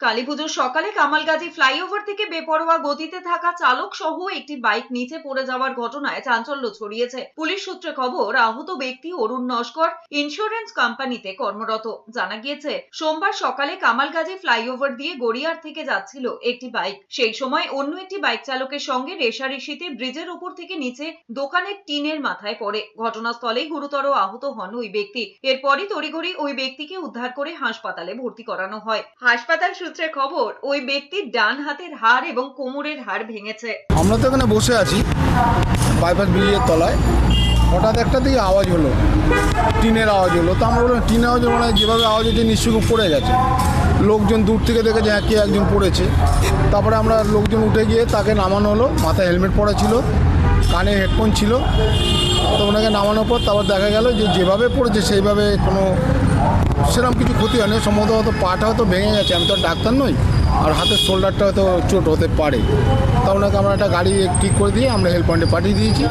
কালীপুজোর সকালে কামালগাজী ফ্লাইওভার থেকে বেপরোয়া গতিতে থাকা চালক সহ একটি বাইক নিচে পড়ে যাওয়ার ঘটনায় চাঞ্চল্য ছড়িয়েছে। পুলিশ সূত্রে খবর, আহত ব্যক্তি অরুণ নস্কর ইন্স্যুরেন্স কোম্পানিতে কর্মরত। জানা গিয়েছে, সোমবার সকালে কামালগাজী ফ্লাইওভার দিয়ে গড়িয়ার থেকে যাচ্ছিল একটি বাইক। সেই সময় অন্য একটি বাইক চালকের সঙ্গে রেশারেশিতে ব্রিজের উপর থেকে নিচে দোকানের টিনের মাথায় পড়ে। ঘটনাস্থলেই গুরুতর আহত হন ওই ব্যক্তি। এরপরই তড়িঘড়ি ওই ব্যক্তিকে উদ্ধার করে হাসপাতালে ভর্তি করানো হয়। হাসপাতাল সূত্রে খবর, ওই ব্যক্তির ডান হাতের হাড় এবং কোমরের হাড় ভেঙেছে। আমরা তো এখানে বসে আছি, বাইপাস ব্রিজের তলায়। হঠাৎ একটা দিকে আওয়াজ হলো, টিনের আওয়াজ হলো। তো আমরা বললাম, টিনের আওয়াজ মানে যেভাবে আওয়াজ হচ্ছে নিশ্চয়ই পড়ে গেছে। লোকজন দূর থেকে দেখে যে কে একজন পড়েছে। তারপরে আমরা লোকজন উঠে গিয়ে তাকে নামানো হলো, মাথায় হেলমেট পরা ছিল, কানে হেডফোন ছিল। তো ওনাকে নামানোর পর তারপর দেখা গেল যে যেভাবে পড়েছে সেইভাবে কোনো সেরকম কিছু ক্ষতি হয়নি। সম্ভবত হয়তো পাটা হয়তো ভেঙে গেছে, আমি তো ডাক্তার নই, আর হাতের শোল্ডারটা হয়তো চোট হতে পারে। তা ওনাকে আমরা একটা গাড়ি ঠিক করে দিয়ে আমরা হেল্প পয়েন্টে পাঠিয়ে দিয়েছি।